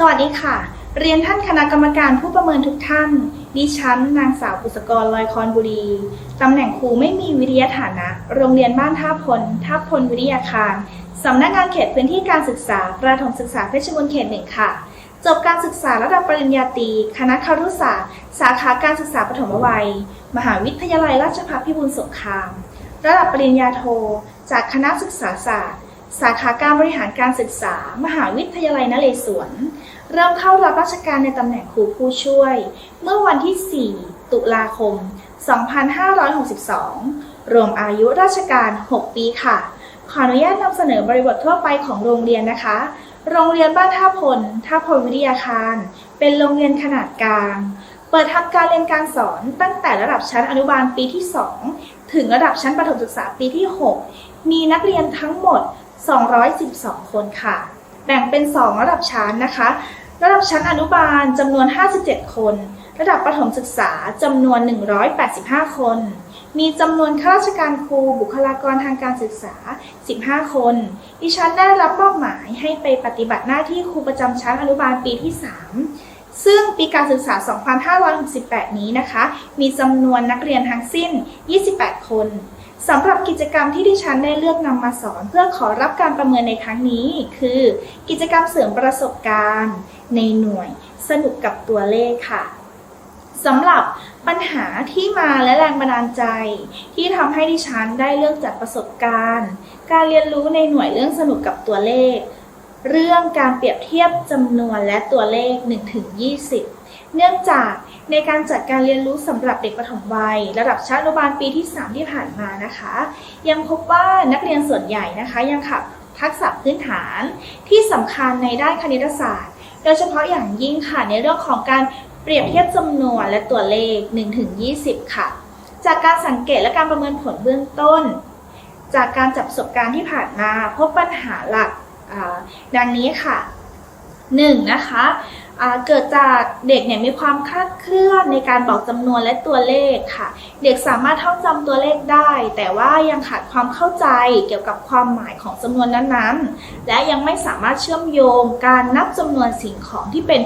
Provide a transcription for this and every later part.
สวัสดีค่ะ เรียนท่านคณะกรรมการผู้ประเมินทุกท่าน ดิฉันนางสาวบุษกรลอยคอนบุรี ตำแหน่งครูไม่มีวิทยาฐานะ โรงเรียนบ้านท่าพลท่าพลวิทยาคาร สำนักงานเขตพื้นที่การศึกษา ประถมศึกษาเพชรบูรณ์เขตหนึ่งค่ะ จบการศึกษาระดับปริญญาตรี คณะคารุศาสตร์ สาขาการศึกษาปฐมวัย มหาวิทยาลัยราชภัฏพิบูลสงคราม ระดับปริญญาโท จากคณะศึกษาศาสตร์ สาขาการบริหารการศึกษา มหาวิทยาลัยนเรศวร เริ่มเข้ารับราชการในตำแหน่งครูผู้ช่วย เมื่อวันที่ 4 ตุลาคม 2562 รวมอายุราชการ 6 ปีค่ะ ขออนุญาตนำเสนอบริบททั่วไปของโรงเรียนนะคะ โรงเรียนบ้านท่าพล ท่าพลวิทยาคาร เป็นโรงเรียนขนาดกลาง เปิดทำการเรียนการสอนตั้งแต่ระดับชั้นอนุบาลปีที่ 2 ถึงระดับชั้นประถมศึกษาปีที่ 6 มีนักเรียนทั้งหมด 212 คนค่ะ แบ่งเป็น 2 ระดับชั้นนะคะ ระดับชั้นอนุบาลจำนวน 57 คน ระดับประถมศึกษาจำนวน 185 คน มีจำนวนข้าราชการครูบุคลากรทางการศึกษา 15 คน ดิฉันได้รับมอบหมายให้ไปปฏิบัติหน้าที่ครูประจำชั้นอนุบาลปีที่ 3ซึ่งปีการศึกษา 2568 นี้นะคะ มีจำนวนนักเรียนทั้งสิ้น 28 คน สำหรับกิจกรรมที่ดิฉันได้เลือกนำมาสอนเพื่อขอรับการประเมินในครั้งนี้ คือ กิจกรรมเสริมประสบการณ์ ในหน่วยสนุกกับตัวเลขค่ะสำหรับปัญหาที่มาและแรงบันดาลใจ ที่ทำให้ดิฉันได้เลือกจัดประสบการณ์ การเรียนรู้ในหน่วยเรื่องสนุกกับตัวเลข เรื่องการเปรียบเทียบจำนวนและตัวเลข 1-20 เนื่องจาก ในการจัดการเรียนรู้สำหรับเด็กปฐมวัย ระดับชั้นอนุบาลปีที่ 3 ที่ผ่านมานะคะ ยังพบว่านักเรียนส่วนใหญ่นะคะยังขับทักษะพื้นฐานที่สำคัญในด้านคณิตศาสตร์ โดยเฉพาะอย่างยิ่งค่ะในเรื่องของการเปรียบเทียบจำนวนและตัวเลข 1-20 ค่ะ จากการสังเกตและการประเมินผลเบื้องต้น จากการจับประสบการณ์ที่ผ่านมาพบปัญหาหลักดังนี้ค่ะ 1. นนะคะเกิดจากเด็กเนี่ยมีความคลาดเคลื่อนในการบอกจำนวนและตัวเลขค่ะ เด็กสามารถท่องจำตัวเลขได้ แต่ว่ายังขาดความเข้าใจเกี่ยวกับความหมายของจำนวนนั้นๆ และยังไม่สามารถเชื่อมโยงการนับจำนวนสิ่งของที่เป็น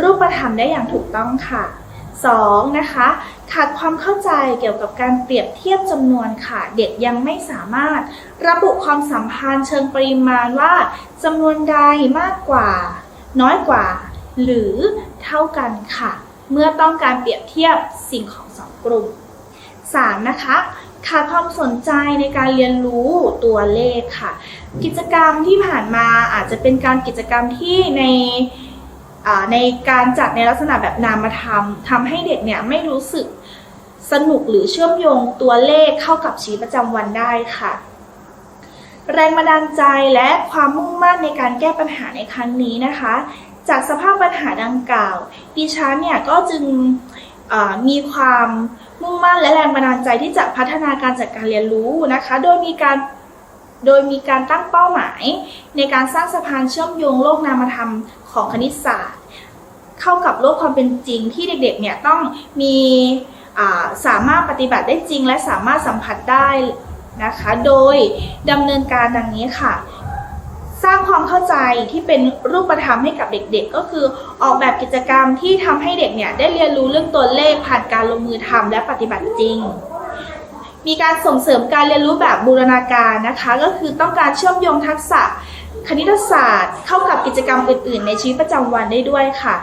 รูปธรรมได้อย่างถูกต้องค่ะ 2. นะคะขาดความเข้าใจเกี่ยวกับการเปรียบเทียบจำนวนค่ะ เด็กยังไม่สามารถระบุความสัมพันธ์เชิงปริมาณว่าจำนวนใดมากกว่า น้อยกว่า หรือเท่ากันค่ะ เมื่อต้องการเปรียบเทียบสิ่งของสองกลุ่ม 3. นะคะขาดความสนใจในการเรียนรู้ตัวเลขค่ะ กิจกรรมที่ผ่านมาอาจจะเป็นการกิจกรรมที่ใน ในการจัดในลักษณะแบบนามธรรมทำให้เด็กเนี่ยไม่รู้สึกสนุกหรือเชื่อมโยงตัวเลขเข้ากับชีวิตประจำวันได้ค่ะ แรงบันดาลใจและความมุ่งมั่นในการแก้ปัญหาในครั้งนี้นะคะ จากสภาพปัญหาดังกล่าวดิฉันเนี่ยก็จึงมีความมุ่งมั่นและแรงบันดาลใจที่จะพัฒนาการจัดการเรียนรู้นะคะ โดยมีการ โดยมีการตั้งเป้าหมาย ในการสร้างสะพานเชื่อมโยงโลกนามธรรมของคณิตศาสตร์ เข้ากับโลกความเป็นจริงที่เด็กๆเนี่ยต้องมีอ่าสามารถปฏิบัติได้จริง และสามารถสัมผัสได้นะคะ โดยดำเนินการดังนี้ค่ะ สร้างความเข้าใจที่เป็นรูปธรรมให้กับเด็กๆ ก็คือออกแบบกิจกรรมที่ทำให้เด็กเนี่ยได้เรียนรู้เรื่องตัวเลขผ่านการลงมือทำและปฏิบัติจริง มีการส่งเสริมการเรียนรู้แบบบูรณาการนะคะ ก็คือต้องการเชื่อมโยงทักษะคณิตศาสตร์ เข้ากับกิจกรรมอื่น ๆ ในชีวิตประจำวันได้ด้วยค่ะ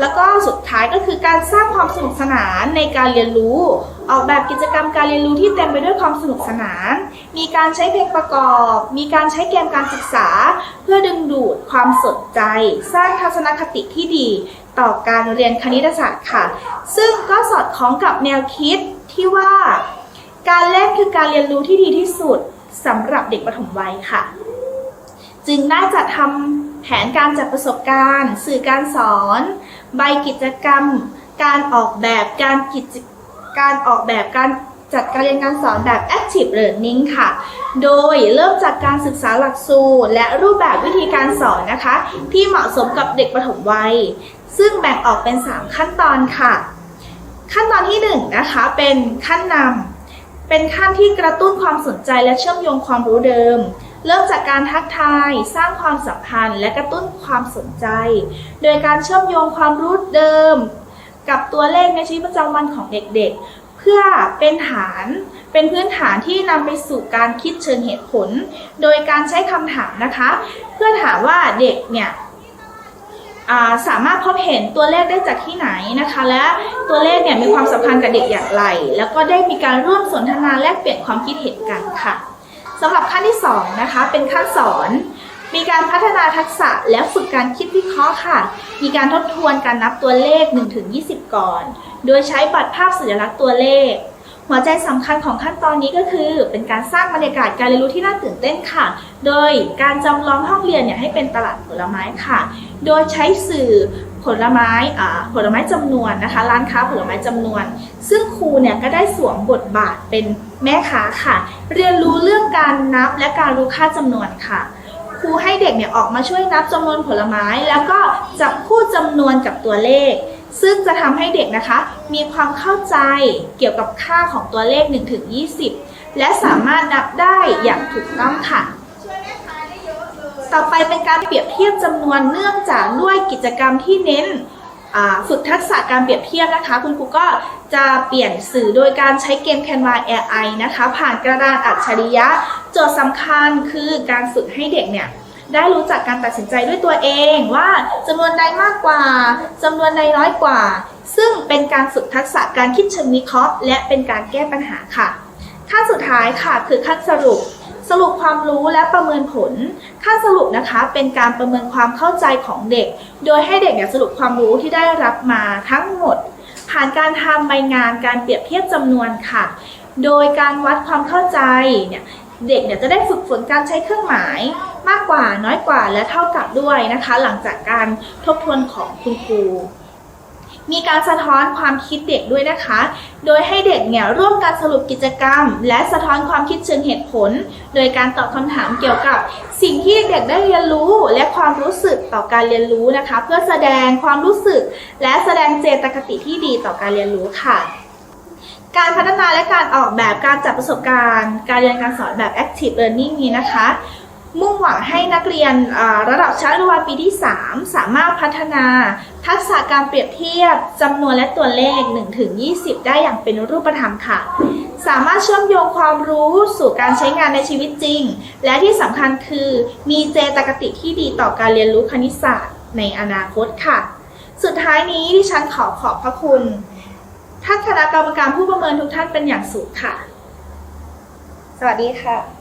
แล้วก็สุดท้ายก็คือการสร้างความสนุกสนานในการเรียนรู้ ออกแบบกิจกรรมการเรียนรู้ที่เต็มไปด้วยความสนุกสนาน มีการใช้เพลงประกอบ มีการใช้เกมการศึกษา เพื่อดึงดูดความสนใจ สร้างทัศนคติที่ดี ต่อการเรียนคณิตศาสตร์ค่ะ ซึ่งก็สอดคล้องกับแนวคิดที่ว่า การเล่นคือการเรียนรู้ที่ดีที่สุดสำหรับเด็กปฐมวัยค่ะ จึงได้จัดทำแผนการจัดประสบการณ์ สื่อการสอน ใบกิจกรรม การออกแบบการกิจการออกแบบการจัดการเรียนการสอนแบบ active learning ค่ะ โดยเริ่มจากการศึกษาหลักสูตรและรูปแบบวิธีการสอนนะคะ ที่เหมาะสมกับเด็กปฐมวัย ซึ่งแบ่งออกเป็น 3 ขั้นตอนค่ะ ขั้นตอนที่ 1 นะคะ เป็นขั้นนำ เป็นขั้นที่กระตุ้นความสนใจและเชื่อมโยงความรู้เดิม เริ่มจากการทักทาย สร้างความสัมพันธ์ และกระตุ้นความสนใจ โดยการเชื่อมโยงความรู้เดิม กับตัวเลขในชีวิตประจำวันของเด็กๆ เพื่อเป็นฐานเป็นพื้นฐานที่นำไปสู่การคิดเชิงเหตุผล โดยการใช้คำถามนะคะ เพื่อถามว่าเด็กเนี่ย สามารถพบเห็นตัวเลขได้จากที่ไหนนะคะ และตัวเลขเนี่ยมีความสัมพันธ์กับเด็กอย่างไร แล้วก็ได้มีการร่วมสนทนาแลกเปลี่ยนความคิดเห็นกันค่ะสำหรับขั้นที่สองนะคะเป็นขั้นสอน มีการพัฒนาทักษะและฝึกการคิดวิเคราะห์ค่ะ มีการทบทวนการนับตัวเลข 1-20 ก่อน โดยใช้บัตรภาพสัญลักษณ์ตัวเลข หัวใจสำคัญของขั้นตอนนี้ก็คือ เป็นการสร้างบรรยากาศการเรียนรู้ที่น่าตื่นเต้นค่ะ โดยการจำลองห้องเรียนเนี่ยให้เป็นตลาดผลไม้ค่ะ โดยใช้สื่อผลไม้ผลไม้จำนวนนะคะ ร้านค้าผลไม้จำนวน ซึ่งครูเนี่ยก็ได้สวมบทบาทเป็นแม่ค้าค่ะ เรียนรู้เรื่องการนับและการรู้ค่าจำนวนค่ะครูให้เด็กเนี่ยออกมาช่วยนับจำนวนผลไม้ แล้วก็จับคู่จำนวนกับตัวเลข ซึ่งจะทำให้เด็กนะคะ มีความเข้าใจเกี่ยวกับค่าของตัวเลข1-20 และสามารถนับได้อย่างถูกต้องค่ะ ต่อไปเป็นการเปรียบเทียบจำนวนเนื่องจากด้วยกิจกรรมที่เน้นฝึกทักษะการเปรียบเทียบนะคะ คุณครูก็จะเปลี่ยนสื่อโดยการใช้เกม Canva AI นะคะ ผ่านกระดานอัจฉริยะ โจทย์สำคัญคือการฝึกให้เด็กเนี่ย ได้รู้จักการตัดสินใจด้วยตัวเองว่าจำนวนใดมากกว่าจำนวนใดน้อยกว่า ซึ่งเป็นการฝึกทักษะการคิดเชิงวิเคราะห์ และเป็นการแก้ปัญหาค่ะขั้นสุดท้ายค่ะคือขั้นสรุป สรุปความรู้และประเมินผลขั้นสรุปนะคะเป็นการประเมินความเข้าใจของเด็ก โดยให้เด็กเนี่ยสรุปความรู้ที่ได้รับมาทั้งหมด ผ่านการทำใบงานการเปรียบเทียบจำนวนค่ะ โดยการวัดความเข้าใจเนี่ย เด็กเนี่ยจะได้ฝึกฝนการใช้เครื่องหมายมากกว่าน้อยกว่าและเท่ากับด้วยนะคะ หลังจากการทบทวนของคุณครูมีการสะท้อนความคิดเด็กด้วยนะคะ โดยให้เด็กเนี่ยร่วมกันสรุปกิจกรรม และสะท้อนความคิดเชิงเหตุผล โดยการตอบคำถามเกี่ยวกับสิ่งที่เด็กได้เรียนรู้และความรู้สึกต่อการเรียนรู้นะคะ เพื่อแสดงความรู้สึก และแสดงเจตคติที่ดีต่อการเรียนรู้ค่ะ การพัฒนาและการออกแบบการจัดประสบการณ์ การเรียนการสอนแบบ active learning นี้นะคะ มุ่งหวังให้นักเรียนระดับชั้นอนุบาลปีที่ 3 สามารถพัฒนา ทักษะการเปรียบเทียบจำนวนและตัวเลข 1-20 ได้อย่างเป็นรูปธรรมค่ะ สามารถเชื่อมโยงความรู้สู่การใช้งานในชีวิตจริง และที่สำคัญคือมีเจตคติที่ดีต่อการเรียนรู้คณิตศาสตร์ในอนาคตค่ะ สุดท้ายนี้ดิฉันขอขอบพระคุณ ท่านคณะกรรมการผู้ประเมินทุกท่านเป็นอย่างสูงค่ะ สวัสดีค่ะ